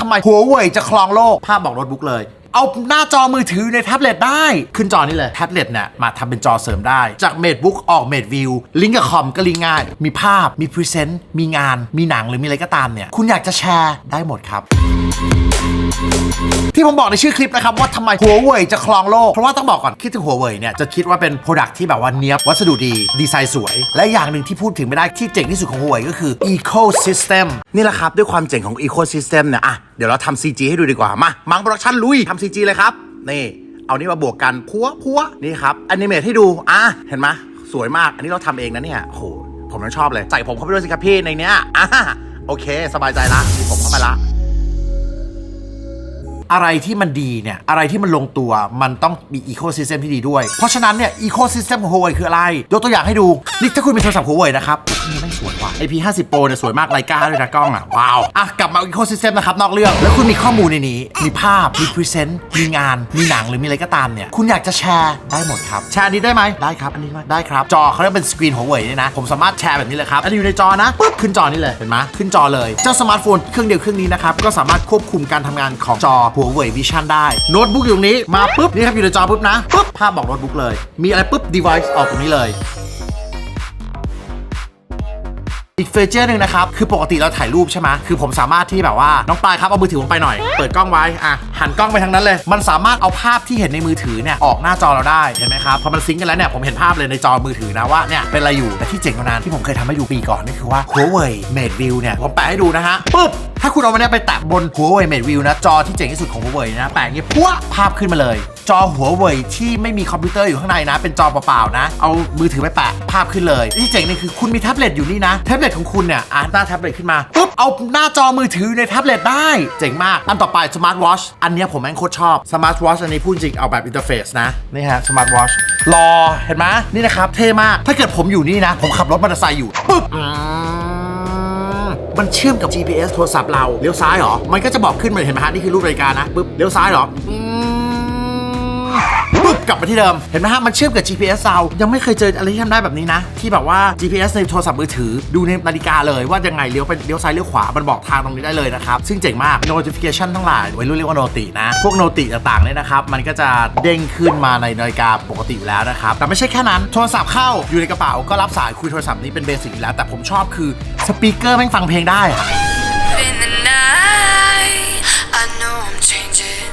ทำไมหัวเว่ยจะครองโลก ภาพบอกโน้ตบุ๊กเลย เอาหน้าจอมือถือในแท็บเล็ตได้ ขึ้นจอนี่เลยแท็บเล็ตเนี่ยมาทำเป็นจอเสริมได้ จากเมดบุ๊กออกเมดวิวลิงก์กับคอมก็ลิงก์ง่าย มีภาพมีพรีเซนต์มีงาน มีหนังหรือมีอะไรก็ตามเนี่ยคุณอยากจะแชร์ได้หมดครับที่ผมบอกในชื่อคลิปนะครับว่าทำไมหัวเว่ยจะครองโลก เพราะว่าต้องบอกก่อนคิดถึงหัวเว่ยเนี่ยจะคิดว่าเป็นโปรดักที่แบบว่าเนี้ยบวัสดุดี ดีไซน์สวย และอย่างหนึ่งที่พูดถึงไม่ได้ที่เจ๋งที่สุดของหัวเว่ยก็คือ ecosystem นี่แหละครับด้วยความเจ๋งของ ecosystem เนี่ยอะเดี๋ยวเราทำ CG ให้ดูดีกว่า มา มังโปรดักชั่นลุยทำ CG เลยครับ นี่ เอานี่มาบวกกันพัวพัวนี่ครับแอนิเมทให้ดู อะ เห็นไหมสวยมาก อันนี้เราทำเองนะเนี่ยโห ผมยังชอบเลย ใส่ผมเข้าไปด้วยสิครับพี่ในเนี้ย อะ โอเค สบายใจละมีผมเข้ามาละอะไรที่มันดีเนี่ย อะไรที่มันลงตัวมันต้องมีอีโค y ิสเต็มที่ดีด้วย เพราะฉะนั้นเนี่ยอีโค y ิสเต็มของ Huawei คืออะไร ยกตัวอย่างให้ดู นี่ถ้าคุณมีโทรศัพท์ Huawei นะครับนี่ไม่สวย ว่ะ AP 50 Pro เนี่ยสวยมากไลกาด้วยนะกล้องอะ ว้าว อะ กลับมาอีโค y ิสเต็มนะครับ นอกเรื่อง แล้วคุณมีข้อมูลในนี้ มีภาพ มีพรีเซนต์ มีงาน มีหนังหรือมีอะไรก็ตามเนี่ย คุณอยากจะแชร์ได้หมดครับ แชร์นี้ได้ไหมได้ครับ อันนี้ได้ไหมได้ครับ จอเขาเรียกเป็นสกรีน Huawei เนี่ยนะ ผมสามารถแชร์แบบนี้เลยครับ อันนี้อยู่ในจอนะปุ๊บขึ้นจอนี่เลยเห็นไหมขึ้นจอเลย เจ้าสมาร์ทโฟนเครื่องเดียวเครื่องนี้นะครับก็สามารถควบคุมการทำงานของจอ Huawei Vision ได้โน้ตบุ๊กอยู่ตรงนี้มาปุ๊บนี่ครับอยู่ในจอปุ๊บนะปุ๊บภาพบอกโน้ตบุ๊กเลย มีอะไรปุ๊บ device ออกตรงนี้เลย อีกเฟเจอร์หนึ่งนะครับ คือปกติเราถ่ายรูปใช่ไหมคือผมสามารถที่แบบว่า น้องปลายครับ เอามือถือผมไปหน่อย เปิดกล้องไว้ อะ หันกล้องไปทางนั้นเลย มันสามารถเอาภาพที่เห็นในมือถือเนี่ย ออกหน้าจอเราได้ เห็นไหมครับ พอมันซิงก์กันแล้วเนี่ย ผมเห็นภาพเลยในจอมือถือนะว่าเนี่ย เป็นอะไรอยู่ แต่ที่เจ๋งกว่านั้นที่ผมเคยทำให้ดูปีก่อนนี่คือว่า Huawei Mate View เนี่ย ผมแปะให้ดูนะฮะปุ๊บ ถ้าคุณเอามันเนี่ยไปแตะบน Huawei Mate View นะ จอที่เจ๋งที่สุดของ Huawei นะ แปะอย่างเงี้ยพัวภาพขึ้นมาเลย จอหัวเว่ยที่ไม่มีคอมพิวเตอร์อยู่ข้างในนะ เป็นจอเปล่าๆนะ เอามือถือไปแปะภาพขึ้นเลย ที่เจ๋งนี่คือคุณมีแท็บเล็ตอยู่นี่นะ แท็บเล็ตของคุณเนี่ยอ่านหน้าแท็บเล็ตขึ้นมาปุ๊บเอาหน้าจอมือถือในแท็บเล็ตได้ เจ๋งมาก อันต่อไปสมาร์ทวอชอันเนี้ยผมแม่งโคตรชอบสมาร์ทวอชอันนี้พูดจริงเอาแบบอินเทอร์เฟซนะนี่ฮะสมาร์ทวอชรอเห็นไหมนี่นะครับเท่มากถ้าเกิดผมอยู่นี่นะ ผมขับรถมอเตอร์ไซค์อยู่ปุ๊บ มันเชื่อมกับ GPS โทรศัพท์เราเลี้ยวซ้ายเหรอมันก็จะบอกขึ้นมาเห็นไหมฮะนี่คือรูปรายการนะปึ๊บเลี้ยวซ้ายเหรอ กลับมาที่เดิม เห็นไหมฮะ มันเชื่อมกับ GPS เรายังไม่เคยเจออะไรที่ทำได้แบบนี้นะ ที่แบบว่า GPS ในโทรศัพท์มือถือ ดูในนาฬิกาเลยว่ายังไงเลี้ยวไปเลี้ยวซ้ายเลี้ยวขวา มันบอกทางตรงนี้ได้เลยนะครับ ซึ่งเจ๋งมาก notification ทั้งหลายไวัยรุ่นเรียกว่าโนตินะ พวกโนติต่างๆเนี่ยนะครับ มันก็จะเด้งขึ้นมาในนาฬิกาปกติอยู่แล้วนะครับ แต่ไม่ใช่แค่นั้น โทรศัพท์เข้าอยู่ในกระเป๋าก็รับสายคุยโทรศัพท์นี้เป็นเบสิกอยู่แล้ว แต่ผมชอบคือสปีกเกอร์แม่งฟังเพลงได้อะ In the night, I know I'm changing.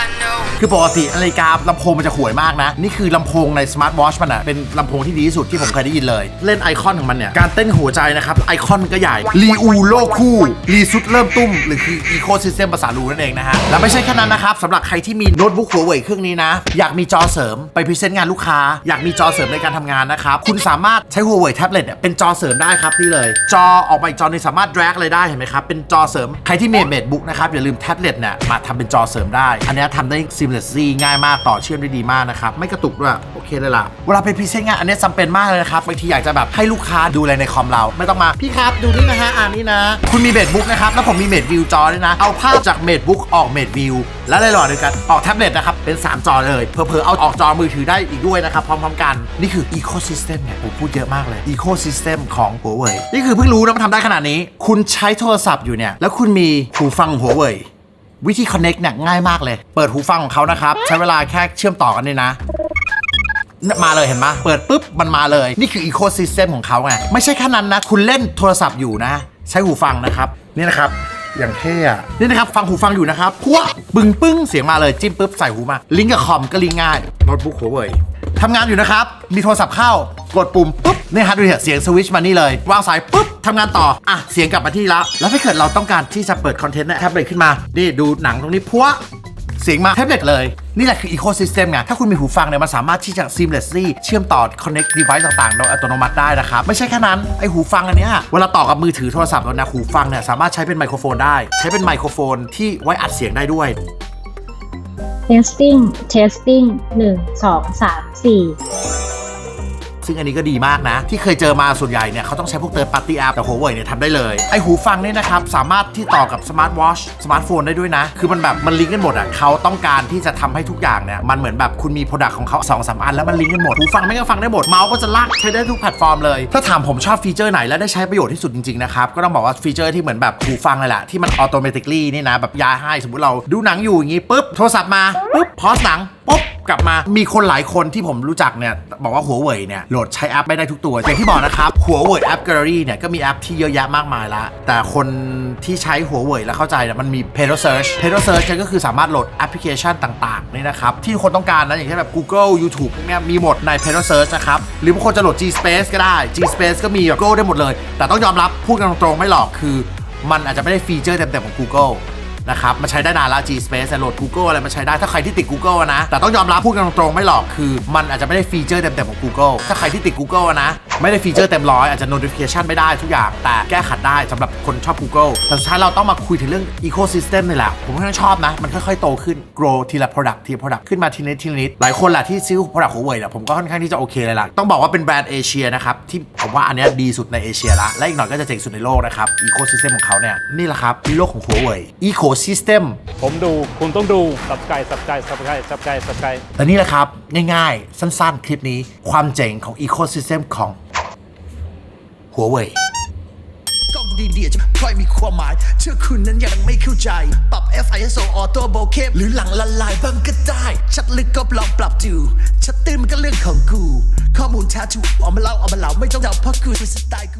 I know. คือปกตินาฬิกาลำโพงมันจะห่วยมากนะ นี่คือลำโพงในสมาร์ทวอชมันอะเป็นลำโพงที่ดีที่สุดที่ผมเคยได้ยินเลย เล่นไอคอนของมันเนี่ย การเต้นหัวใจนะครับ ไอคอนมันก็ใหญ่รีอูโลคู่รีซุดเริ่มตุ้ม หรือคืออีโคซิสเต็มภาษารูนั่นเองนะฮะ แล้วไม่ใช่แค่นั้นนะครับสำหรับใครที่มีโน้ตบุ๊กหัวเว่ยเครื่องนี้นะ อยากมีจอเสริมไปพรีเซนต์งานลูกค้า อยากมีจอเสริมในการทำงานนะครับคุณสามารถใช้หัวเว่ยแท็บเล็ตเนี่ยเป็นจอเสริมได้ครับนี่เลย จอออกมาจอหนึงสามารถ drag เลยได้เห็นไหมครับเป็นจอเสริมใครที่มีเมดบุ๊กนะครับอย่าลืมแท็บเล็ตเนี่ยมาทำเป็นจอเสริมได้ อันเนี้ยทำได้ Seamless Z ง่ายมากต่อเชื่อมได้ดีมากนะครับ ไม่กระตุกด้วย โอเคเลยล่ะ เวลาไปพรีเซนต์งานอันนี้จำเป็นมากเลยนะครับบางทีอยากจะแบบให้ลูกค้าดูอะไรในคอมเรา ไม่ต้องมา พี่ครับดูนี่นะฮะอ่านนี่นะ คุณมีเมดบุ๊กนะครับ แล้วผมมีเมดวิวจอด้วยนะ เอาภาพจากเมดบุ๊กออกเมดวิวแล้วในหลอดเดียกันออกแท็บเล็ตนะครับเป็น 3 จอเลยเพอเพอเอาออกจอมือถือได้อีกด้วยนะครับพร้อมๆกันนี่คือ ecosystem เนี่ยผมพูดเยอะมากเลย ecosystem ของ Huawei นี่คือเพิ่งรู้นะมันทำได้ขนาดนี้ คุณใช้โทรศัพท์อยู่เนี่ยแล้วคุณมีหูฟัง Huawei วิธี connect เนี่ยง่ายมากเลย เปิดหูฟังของเขานะครับ ใช้เวลาแค่เชื่อมต่อกันนี่นะมาเลยเห็นไหมเปิดปุ๊บ มันมาเลย นี่คืออีโค y ิสเต็มของเขาไง ไม่ใช่แค่นั้นนะ คุณเล่นโทรศัพท์อยู่นะ ใช้หูฟังนะครับ นี่นะครับ อย่างเท่อะนี่นะครับ ฟังหูฟังอยู่นะครับพัวบึงปึ้งเสียงมาเลย จิ้มปุ๊บ ใส่หูมา ลิงก์กับคอมก็ลิงก์ง่ายโน้ตบุ๊กหัวเว่ยทำงานอยู่นะครับ มีโทรศัพท์เข้ากดปุ่มปุ๊บ เนี่ยฮะดูเนี่ยเสียงสวิตช์มานี่เลยวางสายปุ๊บทำงานต่ออะเสียงกลับมาที่แล้วแล้วถ้าเกิดเราต้องการที่จะเปิดคอนเทนต์ในแท็บเล็ตขึ้นมานี่ดูหนังตรงนี้พัวเสียงมาแท็บเล็ตเลย นี่แหละคือ ecosystem ไงถ้าคุณมีหูฟังเนี่ยมันสามารถที่จะ seamlessly เชื่อมต่อ connect device ต่างๆ โดยอัตโนมัติได้นะครับ ไม่ใช่แค่นั้น ไอหูฟังอันเนี้ยเวลาต่อกับมือถือโทรศัพท์แล้วนะหูฟังเนี่ยสามารถใช้เป็นไมโครโฟนได้ ใช้เป็นไมโครโฟนที่ไว้อัดเสียงได้ด้วย testing testing หนึ่งสองสามสี่ ซึ่งอันนี้ก็ดีมากนะ ที่เคยเจอมาส่วนใหญ่เนี่ยเขาต้องใช้พวกเติร์ดปาร์ตี้แอปแต่ Huawei เนี่ยทำได้เลย ไอหูฟังเนี่ยนะครับ สามารถที่ต่อกับสมาร์ทวอชสมาร์ทโฟนได้ด้วยนะ คือมันแบบมันลิงก์กันหมดอะเขาต้องการที่จะทำให้ทุกอย่างเนี่ยมันเหมือนแบบคุณมีโปรดักต์ของเขาสองสามอันแล้วมันลิงก์กันหมดหูฟังไม่ก็ฟังได้หมดเมาส์ก็จะลากใช้ได้ทุกแพลตฟอร์มเลยถ้าถามผมชอบฟีเจอร์ไหนและได้ใช้ประโยชน์ที่สุดจริงๆนะครับก็ต้องบอกว่าฟีเจอร์ที่เหมือนแบบหูฟังเลยแหละที่มันออโตเมติคลี่นี่นะแบบย้ายให้สมมติเราดูหนังอยู่อย่างงี้ปุ๊บโทรศัพท์มาปุ๊บพอสหนังปุ๊บกลับมามีคนหลายคนที่ผมรู้จักเนี่ย บอกว่าหัวเว่ยเนี่ยโหลดใช้แอปไม่ได้ทุกตัวอย่างที่บอกนะครับหัวเว่ยแอป Gallery เนี่ยก็มีแอปที่เยอะแยะมากมายละแต่คนที่ใช้หัวเว่ยแล้วเข้าใจเนี่ยมันมี p a d o Search p a d o Search เนี่ยก็คือสามารถโหลดแอปพลิเคชันต่างๆนี่นะครับที่คนต้องการนะอย่างเช่นแบบ Google YouTube พวกเนี้ยมีหมดใน p a d o Search นะครับหรือบางคนจะโหลด G Space ก็ได้ G Space ก็มีแบบ Google ได้หมดเลย แต่ต้องยอมรับพูดกันตรงๆไม่หลอกคือ มันอาจจะไม่ได้ฟีเจอร์เต็มๆของ Google นะครับมันใช้ได้นานแล้ว G Space โหลด Google อะไรมันใช้ได้ถ้าใครที่ติด Google นะ แต่ต้องยอมรับพูดกันตรงๆไม่หรอกคือ มันอาจจะไม่ได้ฟีเจอร์เต็มๆของ Google ถ้าใครที่ติด Google นะไม่ได้ฟีเจอร์เต็มร้อยอาจจะ notification ไม่ได้ทุกอย่าง แต่แก้ขัดได้สำหรับคนชอบ Google แต่สุดท้ายเราต้องมาคุยถึงเรื่อง ecosystem นี่แหละ ผมค่อนข้างชอบนะ มันค่อยๆ โตขึ้น grow ทีละ product ทีละ product ขึ้นมาทีละนิดทีละนิดหลายคนแหละที่ซื้อ product ของเว่ยเนี่ยผมก็ค่อนข้างที่จะโอเคเลยล่ะ ต้องบอกว่าเป็นแบรนด์เอเชียนะครับที่ผมว่าอันเนี้ยดีสุดในเอเชียละและอีกหน่อยก็จะเจ๋งสุดในโลกนะครับ ecosystem ของเขาเนี่ยนี่แหละครับโลกของหัวเว่ย ecosystem ผมดูคุณต้องดูสับไก่สับไก่สับไก่สับไก่สับไก่แต่นี่แหละครับง่ายๆ สั้นๆ คลิปนี้ความเจ๋งของ Ecosystem ของ หัวเว่ยกล้องดีๆจะพลอยมีความหมาย เชื่อคุณนั้นยังไม่เข้าใจ ปรับ F I S O Auto Bokeh หรือหลังละลายบ้างก็ได้ ชัดลึกก็ลองปรับดู ชัดตื้นมันก็เรื่องของกู ข้อมูลแท้ถูกเอามาเล่าเอามาเล่าไม่ต้องเดาเพราะกูเป็นสไตล์กู